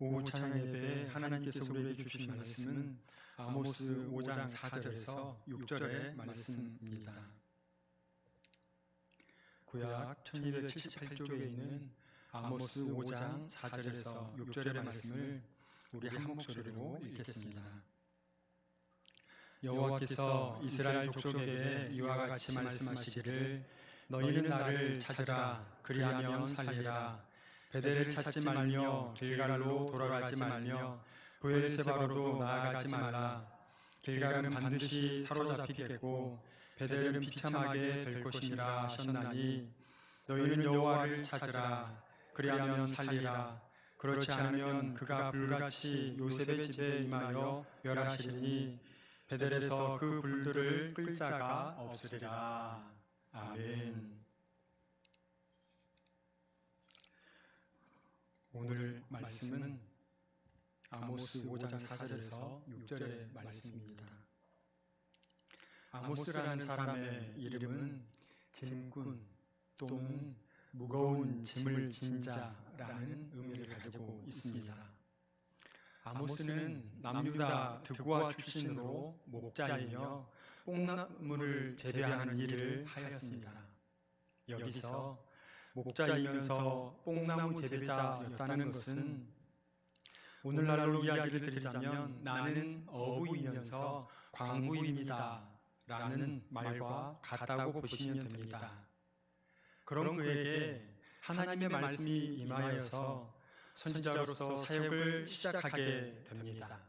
오후 찬양 예배에 하나님께서 우리에게 주신 말씀은 아모스 5장 4절에서 6절의 말씀입니다. 구약 1278쪽에 있는 아모스 5장 4절에서 6절의 말씀을 우리 한 목소리로 읽겠습니다. 여호와께서 이스라엘 족속에게 이와 같이 말씀하시기를 너희는 나를 찾으라. 그리하면 살리라 베델을 찾지 말며 길갈로 돌아가지 말며 부엘세바로도 나아가지 말라. 길갈은 반드시 사로잡히겠고 베델은 비참하게 될 것이니라 하셨나니 너희는 여호와를 찾으라. 그리하면 살리라. 그렇지 않으면 그가 불같이 요셉의 집에 임하여 멸하시리니 베델에서 그 불들을 끌 자가 없으리라. 아멘 오늘 말씀은 아모스 5장 4절에서 6절의 말씀입니다. 아모스라는 사람의 이름은 짐꾼 또는 무거운 짐을 진 자라는 의미를 가지고 있습니다. 아모스는 남유다 드고아 출신으로 목자이며 뽕나무를 재배하는 일을 하였습니다. 여기서 목자이면서 뽕나무 재배자였다는 것은 오늘날로 이야기를 드리자면 나는 어부이면서 광부입니다 라는 말과 같다고 보시면 됩니다. 그런 그에게 하나님의 말씀이 임하여서 선지자로서 사역을 시작하게 됩니다.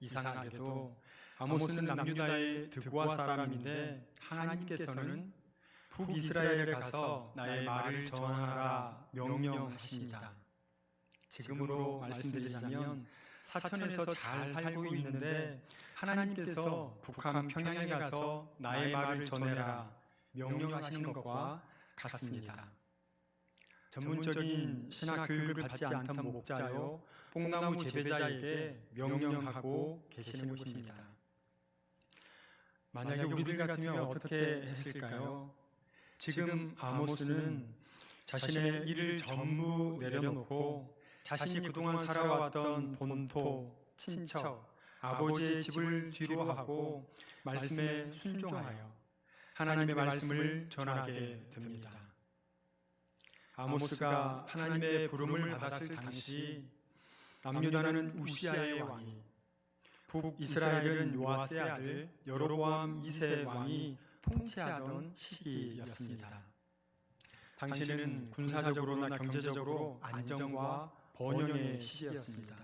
이상하게도 아모스는 남유다의 드고아 사람인데 하나님께서는 북이스라엘에 가서 나의 말을 전하라 명령하십니다. 지금으로 말씀드리자면 사천에서 잘 살고 있는데 하나님께서 북한 평양에 가서 나의 말을 전해라 명령하시는 것과 같습니다. 전문적인 신학 교육을 받지 않던 목자요 뽕나무 재배자에게 명령하고 계시는 것입니다. 만약에 우리들 같으면 어떻게 했을까요? 지금 아모스는 자신의 일을 전부 내려놓고 자신이 그동안 살아왔던 본토, 친척, 아버지의 집을 뒤로 하고 말씀에 순종하여 하나님의 말씀을 전하게 됩니다. 아모스가 하나님의 부름을 받았을 당시 남유다는 우시아의 왕이 북 이스라엘은 요아스의 아들 여로보암 2세 왕이 통치하던 시기였습니다. 당시는 군사적으로나 경제적으로 안정과 번영의 시기였습니다.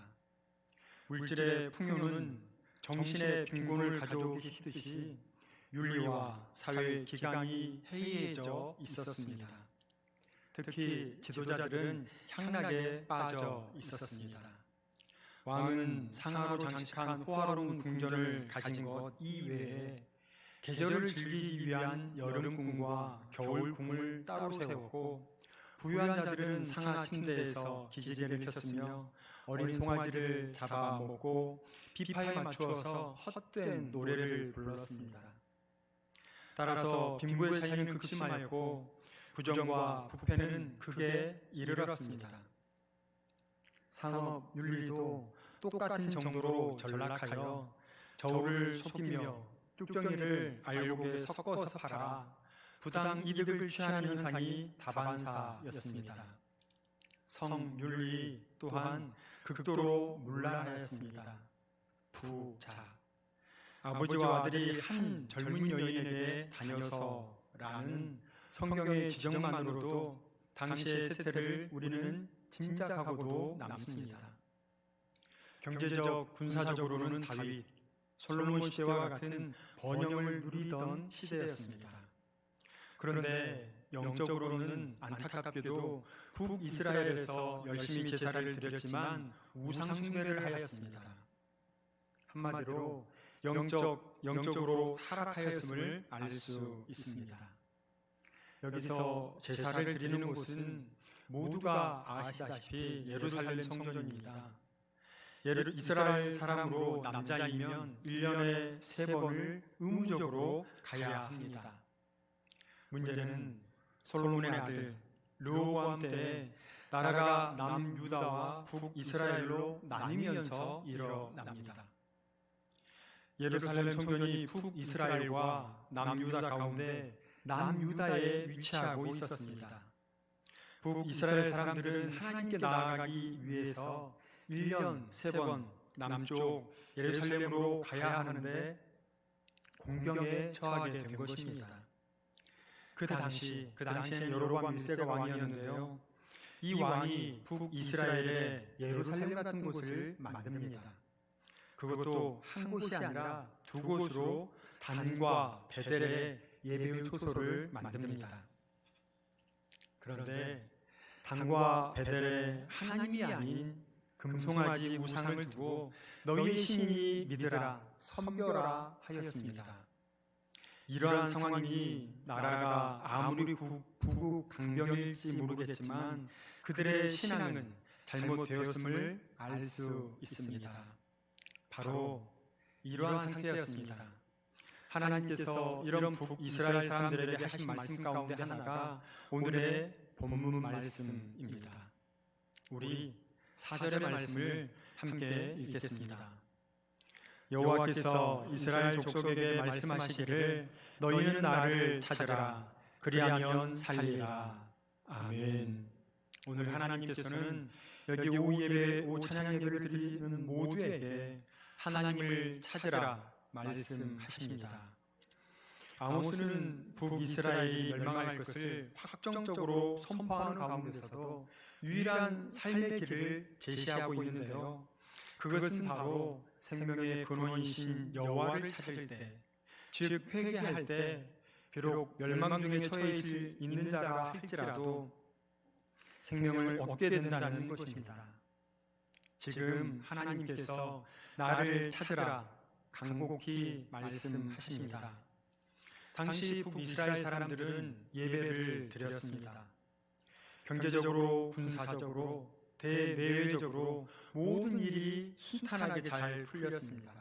물질의 풍요는 정신의 빈곤을 가져오기 쉽듯이 윤리와 사회 기강이 해이해져 있었습니다. 특히 지도자들은 향락에 빠져 있었습니다. 왕은 상하로 장식한 호화로운 궁전을 가진 것 이외에 계절을 즐기기 위한 여름궁과 겨울궁을 따로 세웠고 부유한 자들은 상하 침대에서 기지개를 켰으며 어린 송아지를 잡아먹고 비파에 맞추어서 헛된 노래를 불렀습니다. 따라서 빈부의 차이는 극심하였고 부정과 부패는 극에 이르렀습니다. 산업 윤리도 똑같은 정도로 전락하여 저울을 속이며 쭉정이를 알곡에 섞어서 팔아 부당 이득을 취하는 현상이 다반사였습니다. 성윤리 또한 극도로 문란하였습니다. 부자 아버지와 아들이 한 젊은 여인에게 다녀서라는 성경의 지적만으로도 당시의 세태를 우리는 짐작하고도 남습니다. 경제적, 군사적으로는 다윗, 솔로몬 시대와 같은 번영을 누리던 시대였습니다. 그런데 영적으로는 안타깝게도 북이스라엘에서 열심히 제사를 드렸지만 우상숭배를 하였습니다. 한마디로 영적, 영적으로 타락하였음을 알 수 있습니다. 여기서 제사를 드리는 곳은 모두가 아시다시피 예루살렘 성전입니다. 예를 이스라엘 사람으로 남자이면 1년에 세 번을 의무적으로 가야 합니다. 문제는 솔로몬의 아들 르호보암 때에 나라가 남유다와 북이스라엘로 나뉘면서 일어납니다. 예루살렘 성전이 북이스라엘과 남유다 가운데 남유다에 위치하고 있었습니다. 북이스라엘 사람들은 하나님께 나아가기 위해서 1년 3번 남쪽 예루살렘으로 가야 하는데 공경에 처하게 된 것입니다. 그 당시 그 당시엔 여로보암 1세가 왕이었는데요. 이 왕이 북이스라엘의 예루살렘 같은 곳을 만듭니다. 그것도 한 곳이 아니라 두 곳으로 단과 베델의 예배의 초소를 만듭니다. 그런데 단과 베델에 하나님이 아닌 금송아지 우상을 두고 너희의 신이 믿으라 섬겨라 하였습니다. 이러한 상황이 나라가 아무리 부국 강병일지 모르겠지만 그들의 신앙은 잘못되었음을 알 수 있습니다. 바로 이러한 상태였습니다. 하나님께서 이런 북 이스라엘 사람들에게 하신 말씀 가운데 하나가 오늘의 본문 말씀입니다. 우리 4절의 말씀을 함께 읽겠습니다. 여호와께서 이스라엘 족속에게 말씀하시기를 너희는 나를 찾으라 그리하면 살리라. 아멘. 오늘 하나님께서는 여기 오예배, 오찬양 예배를 드리는 모두에게 하나님을 찾으라 말씀하십니다. 아모스는 북이스라엘이 멸망할 것을 확정적으로 선포하는 가운데서도 유일한 삶의 길을 제시하고 있는데요. 그것은 바로 생명의 근원이신 여호와를 찾을 때, 즉 회개할 때 비록 멸망 중에 처해 있을 있는 자라 할지라도 생명을 얻게 된다는 것입니다. 지금 하나님께서 나를 찾으라 간곡히 말씀하십니다. 당시 북이스라엘 사람들은 예배를 드렸습니다. 경제적으로, 군사적으로, 대내외적으로 모든 일이 순탄하게 잘 풀렸습니다.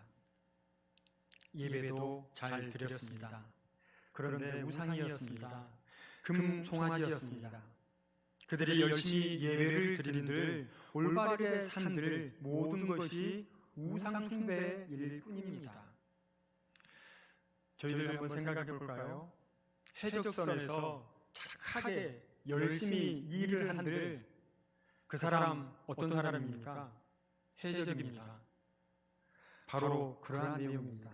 예배도 잘 드렸습니다. 그런데 우상이었습니다. 금 송아지였습니다. 그들이 열심히 예배를 드린들 올바르게 산들 모든 것이 우상 숭배일 뿐입니다. 저희들 한번 생각해 볼까요? 해적선에서 착하게 열심히 일을 한들 그 사람 어떤 사람입니까? 해적입니다. 바로 그러한 내용입니다.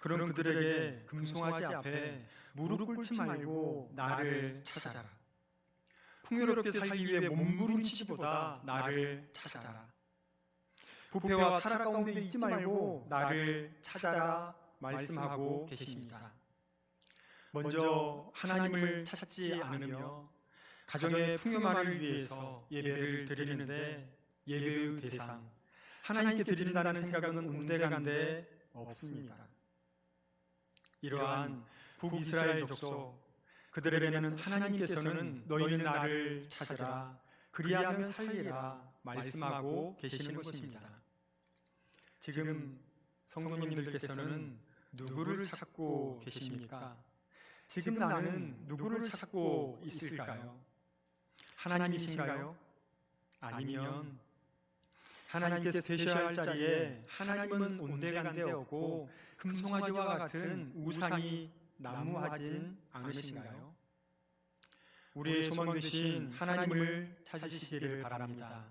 그런 그들에게 금송아지 앞에 무릎 꿇지 말고 나를 찾아라. 풍요롭게 살기 위해 몸부림치기보다 나를 찾아라. 부패와 타락 가운데 있지 말고 나를 찾아라 말씀하고 계십니다. 먼저 하나님을 찾지 않으며 가정의 풍요만을 위해서 예배를 드리는데 예배의 대상 하나님께 드린다는 생각은 온데간데 없습니다. 이러한 북이스라엘 족속 그들에게는 하나님께서는 너희는 나를 찾으라 그리하면 살리라 말씀하고 계시는 것입니다. 지금 성도님들께서는 누구를 찾고 계십니까? 지금 나는 누구를 찾고 있을까요? 하나님이신가요? 아니면 하나님께서 되셔야 할 자리에 하나님은 온데간데 없고 금송아지와 같은 우상이 나무하진 않으신가요? 우리의 소망 되신 하나님을 찾으시기를 바랍니다.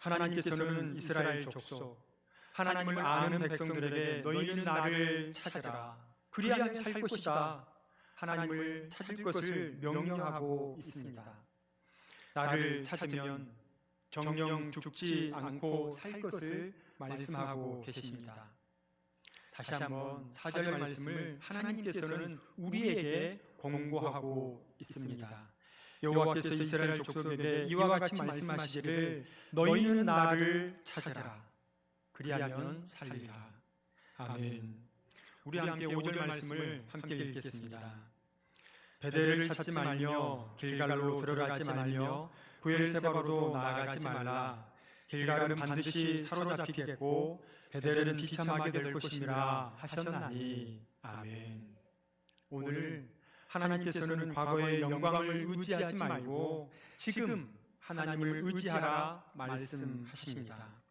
하나님께서는 이스라엘 족속 하나님을 아는 백성들에게 너희는 나를 찾으라 그리하면 살 것이다 하나님을 찾을 것을 명령하고 있습니다. 나를 찾으면 정령 죽지 않고 살 것을 말씀하고 계십니다. 다시 한번 사절 말씀을 하나님께서는 우리에게 공고하고 있습니다. 여호와께서 이스라엘 족속에게 이와 같이 말씀하시기를 너희는 나를 찾아라 그리하면 살리라. 아멘. 우리 함께 5절 말씀을 함께 읽겠습니다. 베델을 찾지 말며 길갈로 들어가지 말며 부엘세바로도 나아가지 말라. 길갈은 반드시 사로잡히겠고 베델은 비참하게 될 것임이라 하셨나니. 아멘. 오늘 하나님께서는 과거의 영광을 의지하지 말고 지금 하나님을 의지하라 말씀하십니다.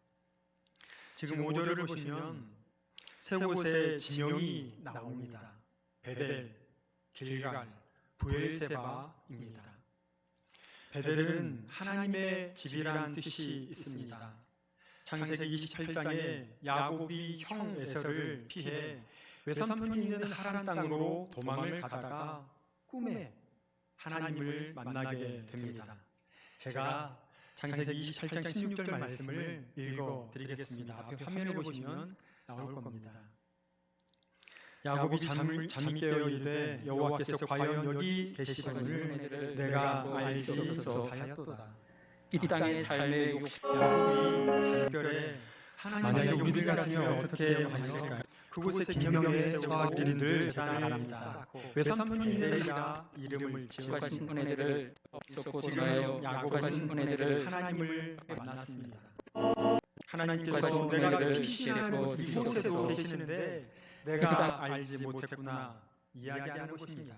지금 5절을 보시면 세 곳의 지명이 나옵니다. 베델, 길갈, 부엘세바입니다. 베델은 하나님의 집이라는 뜻이 있습니다. 창세기 28장에 야곱이 형 에서를 피해 외삼촌이 있는 하란 땅으로 도망을 가다가 꿈에 하나님을 만나게 됩니다. 제가 창세기 28장 16절 말씀을 읽어 드리겠습니다. 화면을 보시면 나올 겁니다. 야곱이 잠을 잠이 깨어 이르되 여호와께서 과연 여기 계시거늘 내가 알수 없어 하였도다. 이 땅의 삶의 욕심 야곱이 잠결에 만약에 우리들 같으면 어떻게 했을까요? 그곳에 김경의 세와 재단을 쌓고 외삼촌이라 이름을 지어가신. 은혜들을 없었고 지금 약속하신 은혜들을 하나님을 만났습니다. 하나님께서 내가 피신하는 이곳에도 계시는데 내가 알지 못했구나 이야기하는 곳입니다.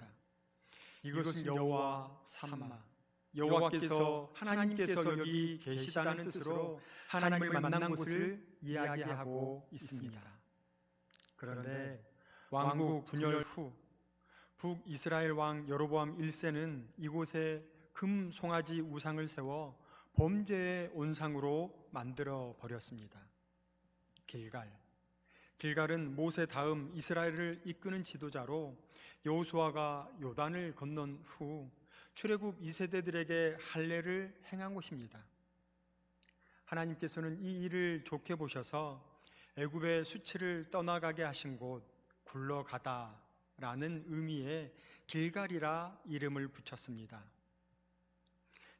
이것은 여호와 삼마 여호와께서 하나님께서 여기 계시다는 뜻으로 하나님을 만난 곳을 이야기하고 있습니다. 그런데 왕국 분열 후 북이스라엘 왕 여로보암 1세는 이곳에 금 송아지 우상을 세워 범죄의 온상으로 만들어 버렸습니다. 길갈 길갈은 모세 다음 이스라엘을 이끄는 지도자로 여호수아가 요단을 건넌 후 출애굽 2세대들에게 할례를 행한 곳입니다. 하나님께서는 이 일을 좋게 보셔서 애굽의 수치를 떠나가게 하신 곳 굴러가다라는 의미의 길갈이라 이름을 붙였습니다.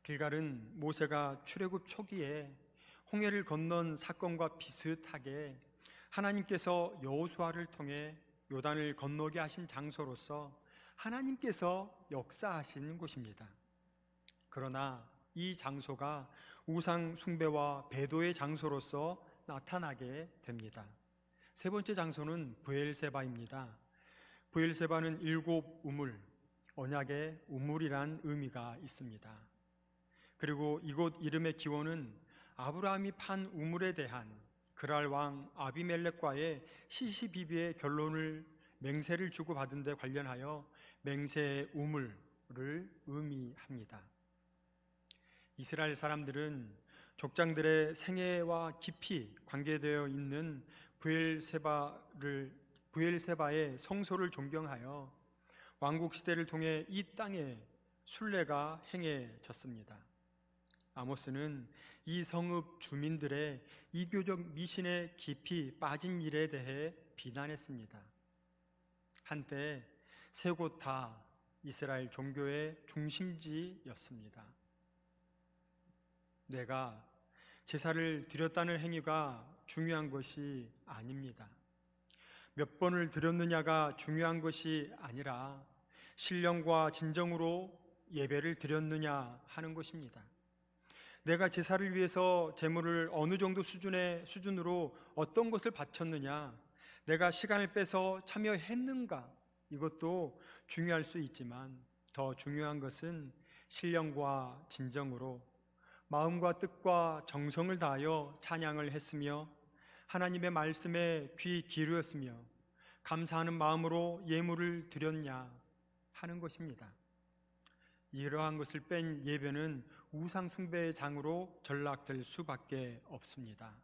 길갈은 모세가 출애굽 초기에 홍해를 건넌 사건과 비슷하게 하나님께서 여호수아를 통해 요단을 건너게 하신 장소로서 하나님께서 역사하신 곳입니다. 그러나 이 장소가 우상 숭배와 배도의 장소로서 나타나게 됩니다. 세 번째 장소는 부엘세바입니다. 부엘세바는 일곱 우물, 언약의 우물이란 의미가 있습니다. 그리고 이곳 이름의 기원은 아브라함이 판 우물에 대한 그랄 왕 아비멜렉과의 시시비비의 결론을 맹세를 주고 받은 데 관련하여 맹세의 우물을 의미합니다. 이스라엘 사람들은 족장들의 생애와 깊이 관계되어 있는 부엘세바를 부엘세바의 성소를 존경하여 왕국 시대를 통해 이 땅에 순례가 행해졌습니다. 아모스는 이 성읍 주민들의 이교적 미신에 깊이 빠진 일에 대해 비난했습니다. 한때 세 곳 다 이스라엘 종교의 중심지였습니다. 내가 제사를 드렸다는 행위가 중요한 것이 아닙니다. 몇 번을 드렸느냐가 중요한 것이 아니라 신령과 진정으로 예배를 드렸느냐 하는 것입니다. 내가 제사를 위해서 제물을 어느 정도 수준의 수준으로 어떤 것을 바쳤느냐, 내가 시간을 빼서 참여했는가? 이것도 중요할 수 있지만 더 중요한 것은 신령과 진정으로 마음과 뜻과 정성을 다하여 찬양을 했으며 하나님의 말씀에 귀 기울였으며 감사하는 마음으로 예물을 드렸냐? 하는 것입니다. 이러한 것을 뺀 예배는 우상 숭배의 장으로 전락될 수밖에 없습니다.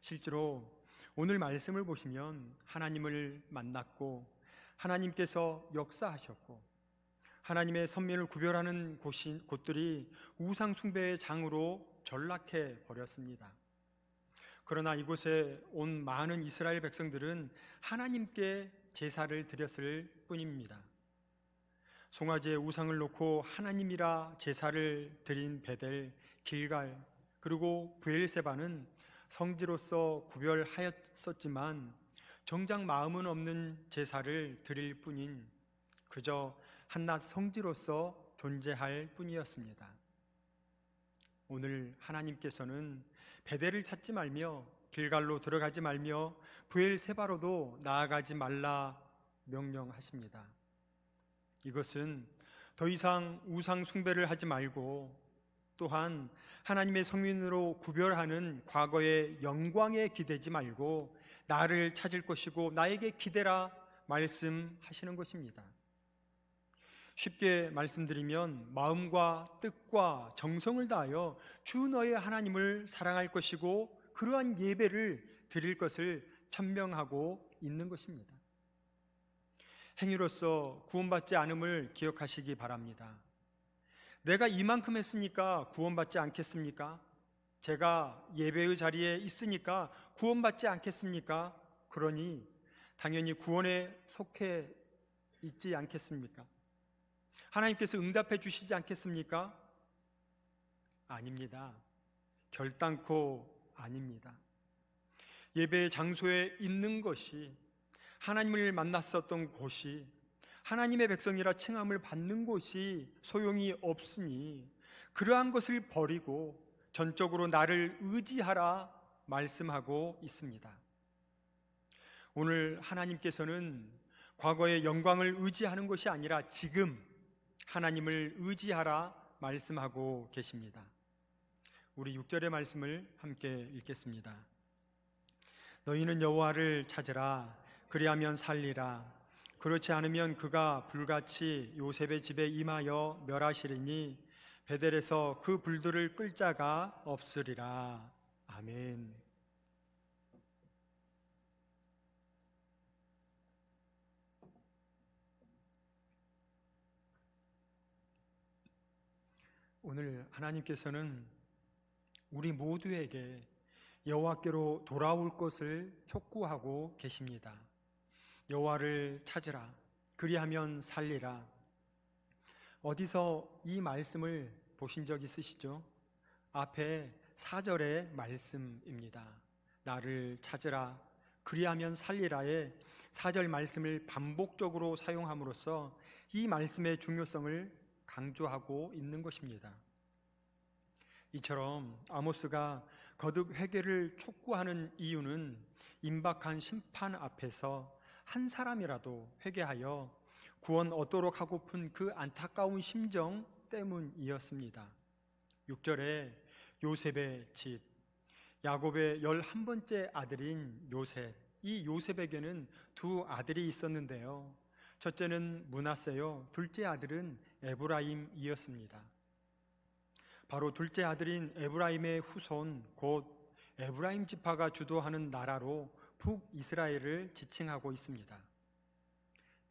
실제로 오늘 말씀을 보시면 하나님을 만났고 하나님께서 역사하셨고 하나님의 선민을 구별하는 곳이, 곳들이 우상 숭배의 장으로 전락해 버렸습니다. 그러나 이곳에 온 많은 이스라엘 백성들은 하나님께 제사를 드렸을 뿐입니다. 송아지의 우상을 놓고 하나님이라 제사를 드린 베델, 길갈, 그리고 부엘세바는 성지로서 구별하였었지만 정작 마음은 없는 제사를 드릴 뿐인 그저 한낱 성지로서 존재할 뿐이었습니다. 오늘 하나님께서는 베델을 찾지 말며 길갈로 들어가지 말며 부엘세바로도 나아가지 말라 명령하십니다. 이것은 더 이상 우상 숭배를 하지 말고 또한 하나님의 성민으로 구별하는 과거의 영광에 기대지 말고 나를 찾을 것이고 나에게 기대라 말씀하시는 것입니다. 쉽게 말씀드리면 마음과 뜻과 정성을 다하여 주 너의 하나님을 사랑할 것이고 그러한 예배를 드릴 것을 천명하고 있는 것입니다. 행위로서 구원받지 않음을 기억하시기 바랍니다. 내가 이만큼 했으니까 구원받지 않겠습니까? 제가 예배의 자리에 있으니까 구원받지 않겠습니까? 그러니 당연히 구원에 속해 있지 않겠습니까? 하나님께서 응답해 주시지 않겠습니까? 아닙니다. 결단코 아닙니다. 예배 장소에 있는 것이 하나님을 만났었던 곳이 하나님의 백성이라 칭함을 받는 곳이 소용이 없으니 그러한 것을 버리고 전적으로 나를 의지하라 말씀하고 있습니다. 오늘 하나님께서는 과거의 영광을 의지하는 것이 아니라 지금 하나님을 의지하라 말씀하고 계십니다. 우리 6절의 말씀을 함께 읽겠습니다. 너희는 여호와를 찾으라 그리하면 살리라 그렇지 않으면 그가 불같이 요셉의 집에 임하여 멸하시리니 베델에서 그 불들을 끌 자가 없으리라 아멘. 오늘 하나님께서는 우리 모두에게 여호와께로 돌아올 것을 촉구하고 계십니다. 여호와를 찾으라. 그리하면 살리라. 어디서 이 말씀을 보신 적 있으시죠? 앞에 4절의 말씀입니다. 나를 찾으라. 그리하면 살리라의 4절 말씀을 반복적으로 사용함으로써 이 말씀의 중요성을 강조하고 있는 것입니다. 이처럼 아모스가 거듭 회개를 촉구하는 이유는 임박한 심판 앞에서 한 사람이라도 회개하여 구원 얻도록 하고픈 그 안타까운 심정 때문이었습니다. 6절에 요셉의 집, 야곱의 열한 번째 아들인 요셉, 이 요셉에게는 두 아들이 있었는데요. 첫째는 문하세요. 둘째 아들은 에브라임이었습니다. 바로 둘째 아들인 에브라임의 후손 곧 에브라임 지파가 주도하는 나라로 북이스라엘을 지칭하고 있습니다.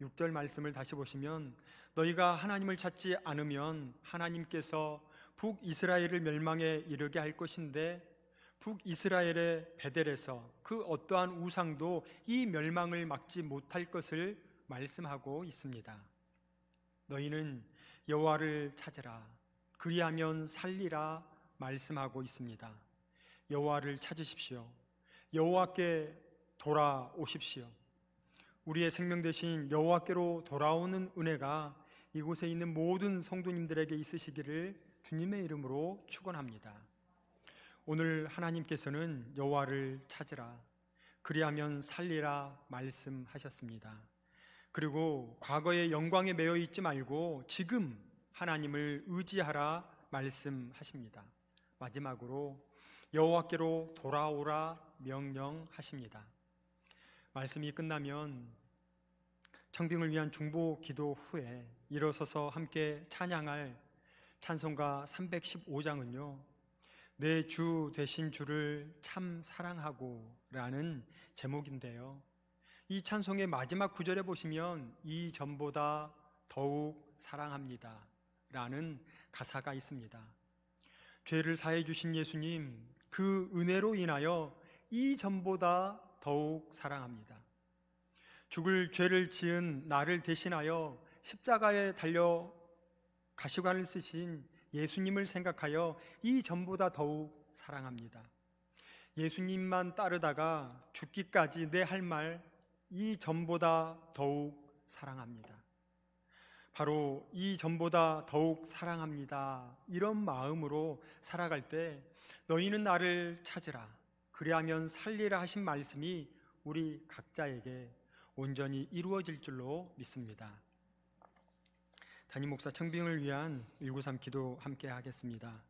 6절 말씀을 다시 보시면 너희가 하나님을 찾지 않으면 하나님께서 북이스라엘을 멸망에 이르게 할 것인데 북이스라엘의 베델에서 그 어떠한 우상도 이 멸망을 막지 못할 것을 말씀하고 있습니다. 너희는 여호와를 찾으라 그리하면 살리라 말씀하고 있습니다. 여호와를 찾으십시오. 여호와께 돌아오십시오. 우리의 생명 대신 여호와께로 돌아오는 은혜가 이곳에 있는 모든 성도님들에게 있으시기를 주님의 이름으로 축원합니다. 오늘 하나님께서는 여호와를 찾으라 그리하면 살리라 말씀하셨습니다. 그리고 과거의 영광에 매여 있지 말고 지금 하나님을 의지하라 말씀하십니다. 마지막으로 여호와께로 돌아오라 명령하십니다. 말씀이 끝나면 청빙을 위한 중보 기도 후에 일어서서 함께 찬양할 찬송가 315장은요. 내 주 되신 주를 참 사랑하고라는 제목인데요. 이 찬송의 마지막 구절에 보시면 이 전보다 더욱 사랑합니다. 라는 가사가 있습니다. 죄를 사해 주신 예수님, 그 은혜로 인하여 이 전보다 더욱 사랑합니다. 죽을 죄를 지은 나를 대신하여 십자가에 달려 가시관을 쓰신 예수님을 생각하여 이 전보다 더욱 사랑합니다. 예수님만 따르다가 죽기까지 내 할 말 이 전보다 더욱 사랑합니다. 바로 이 전보다 더욱 사랑합니다. 이런 마음으로 살아갈 때 너희는 나를 찾으라. 그리하면 살리라 하신 말씀이 우리 각자에게 온전히 이루어질 줄로 믿습니다. 담임 목사 청빙을 위한 193 기도 함께 하겠습니다.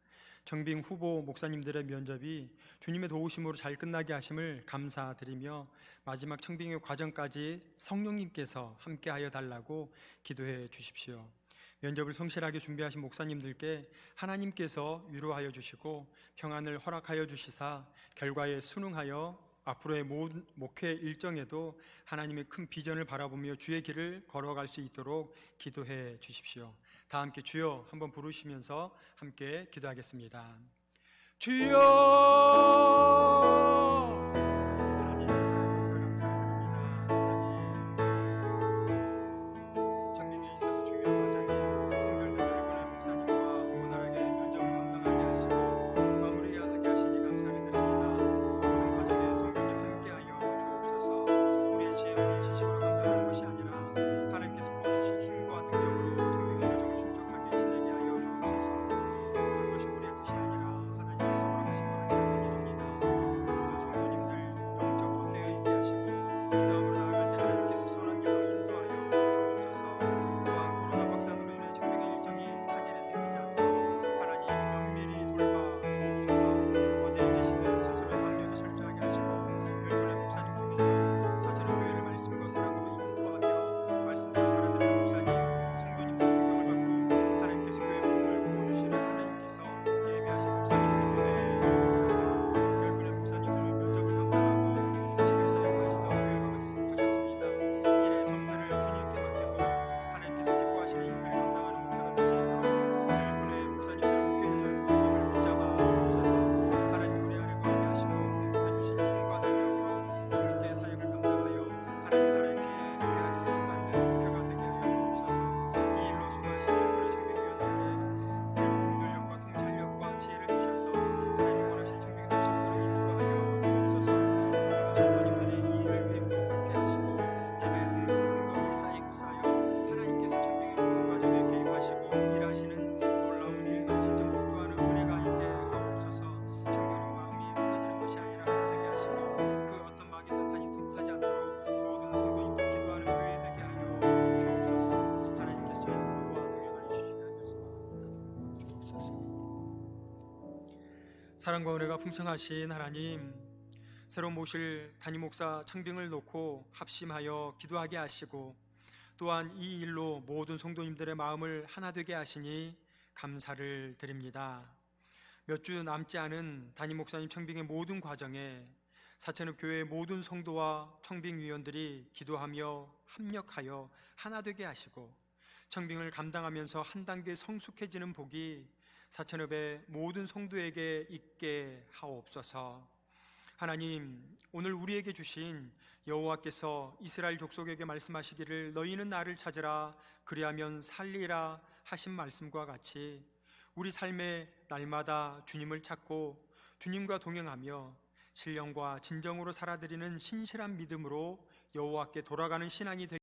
정빙 후보 목사님들의 면접이 주님의 도우심으로 잘 끝나게 하심을 감사드리며 마지막 청빙의 과정까지 성령님께서 함께하여 달라고 기도해 주십시오. 면접을 성실하게 준비하신 목사님들께 하나님께서 위로하여 주시고 평안을 허락하여 주시사 결과에 순응하여 앞으로의 목회 일정에도 하나님의 큰 비전을 바라보며 주의 길을 걸어갈 수 있도록 기도해 주십시오. 다 함께 주여 한번 부르시면서 함께 기도하겠습니다. 주여 사랑과 은혜가 풍성하신 하나님, 새로 모실 단임 목사 청빙을 놓고 합심하여 기도하게 하시고 또한 이 일로 모든 성도님들의 마음을 하나 되게 하시니 감사를 드립니다. 몇 주 남지 않은 담임 목사님 청빙의 모든 과정에 사천읍 교회의 모든 성도와 청빙 위원들이 기도하며 합력하여 하나 되게 하시고 청빙을 감당하면서 한 단계 성숙해지는 복이 사천읍의 모든 성도에게 있게 하옵소서. 하나님, 오늘 우리에게 주신 여호와께서 이스라엘 족속에게 말씀하시기를 너희는 나를 찾으라 그리하면 살리라 하신 말씀과 같이 우리 삶의 날마다 주님을 찾고 주님과 동행하며 신령과 진정으로 살아드리는 신실한 믿음으로 여호와께 돌아가는 신앙이 되